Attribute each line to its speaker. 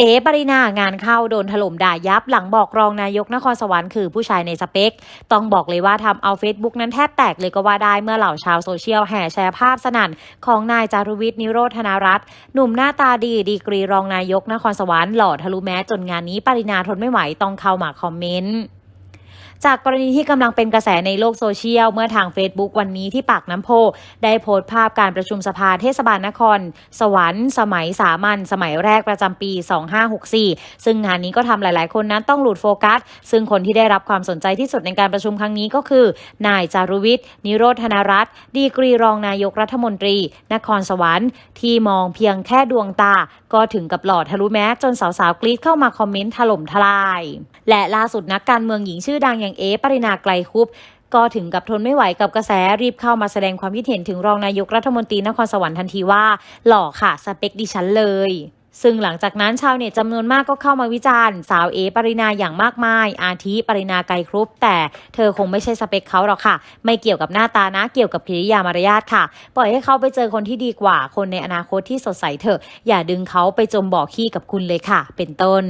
Speaker 1: เอ๋ปรินางานเข้าโดนถล่มด่ายับหลังบอกรองนายกนครสวรรค์คือผู้ชายในสเปค ต้องบอกเลยว่าทำเอาเฟซบุ๊กนั้นแทบแตกเลยก็ว่าได้เมื่อเหล่าชาวโซเชียลแห่แชร์ภาพสนั่น ของนายจารุวิทย์นิโรธนารัตน์หนุ่มหน้าตาดีดีกรีรองนายกนครสวรรค์หล่อทะลุแม้จนงานนี้ปรินาทนไม่ไหวต้องเข้ามาคอมเมนต์ จากกรณีที่กำลังเป็นกระแสในโลกโซเชียล เมื่อทาง Facebook วันนี้ที่ปากน้ำโพ ได้โพสต์ภาพการประชุมสภาเทศบาลนคร สวรรค์ สมัยสามัญสมัยแรกประจำปี 2564 ซึ่งงานนี้ก็ทำหลายๆ คนนั้นต้องหลุดโฟกัส ซึ่งคนที่ได้รับความสนใจที่สุดในการประชุมครั้งนี้ก็คือ นายจารุวิทย์ นิโรธนรัตน์ดีกรีรองนายกรัฐมนตรี นครสวรรค์ ที่มองเพียงแค่ดวงตา ก็ถึงกับหล่อทะลุแมสจนสาวๆกรี๊ดเข้ามาคอมเมนต์ถล่มทลาย และล่าสุดนักการเมืองหญิงชื่อดังอย่างเอปรินาไกลคุปก็ถึงกับทนไม่ไหวกับกระแสรีบเข้ามาแสดงความคิดเห็นถึงรองนายกรัฐมนตรีนครสวรรค์ทันทีว่า หล่อค่ะ สเปคดิฉันเลยซึ่งหลังจากนั้นชาวเน็ตจำนวนมากก็เข้ามาวิจารณ์ สาวเอปรินาอย่างมากมาย อาทิปรินาไกรครุปแต่เธอคงไม่ใช่สเปคเขาหรอกค่ะ ไม่เกี่ยวกับหน้าตานะเกี่ยวกับกิริยามารยาทค่ะ ปล่อยให้เขาไปเจอคนที่ดีกว่า คนในอนาคตที่สดใสเถอะ อย่าดึงเขาไปจมบ่อขี้กับคุณเลยค่ะ เป็นต้น